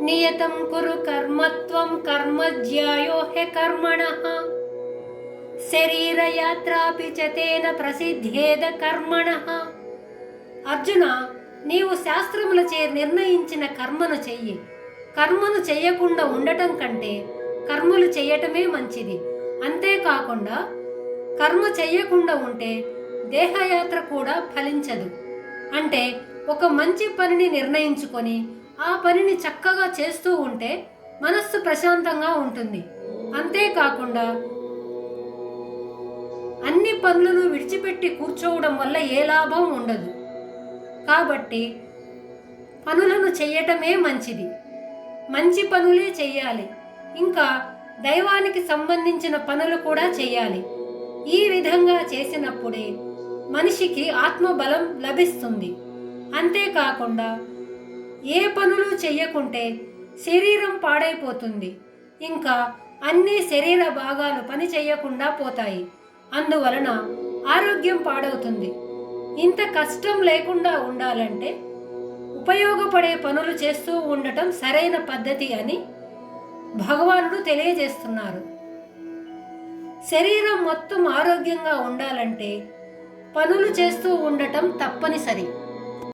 నియతం కురు కర్మత్వం కర్మజ్యాయో హె కర్మణ. శరీరయాత్రాపి చతేన ప్రసిద్ధేద కర్మణ. అర్జున నీవు శాస్త్రములచే నిర్ణయించిన కర్మను చెయ్యి. కర్మను చెయ్యకుండా ఉండటం కంటే కర్మలు చేయటమే మంచిది. అంతేకాకుండా కర్మ చెయ్యకుండా ఉంటే దేహయాత్ర కూడా ఫలించదు. అంటే ఒక మంచి పనిని నిర్ణయించుకొని ఆ పనిని చక్కగా చేస్తూ ఉంటే మనస్సు ప్రశాంతంగా ఉంటుంది. అంతేకాకుండా అన్ని పనులను విడిచిపెట్టి కూర్చోవడం వల్ల ఏ లాభం ఉండదు. కాబట్టి పనులను చేయటమే మంచిది. మంచి పనులే చేయాలి. ఇంకా దైవానికి సంబంధించిన పనులు కూడా చేయాలి. ఈ విధంగా చేసినప్పుడే మనిషికి ఆత్మబలం లభిస్తుంది. అంతేకాకుండా ఏ పనులు చెయ్యకుంటే శరీరం పాడైపోతుంది. ఇంకా అన్ని శరీర భాగాలు పని చేయకుండా పోతాయి. అందువలన ఆరోగ్యం పాడవుతుంది. ఇంత కష్టం లేకుండా ఉండాలంటే ఉపయోగపడే పనులు చేస్తూ ఉండటం సరైన పద్ధతి అని భగవానుడు తెలియజేస్తున్నారు. శరీరం మొత్తం ఆరోగ్యంగా ఉండాలంటే పనులు చేస్తూ ఉండటం తప్పనిసరి.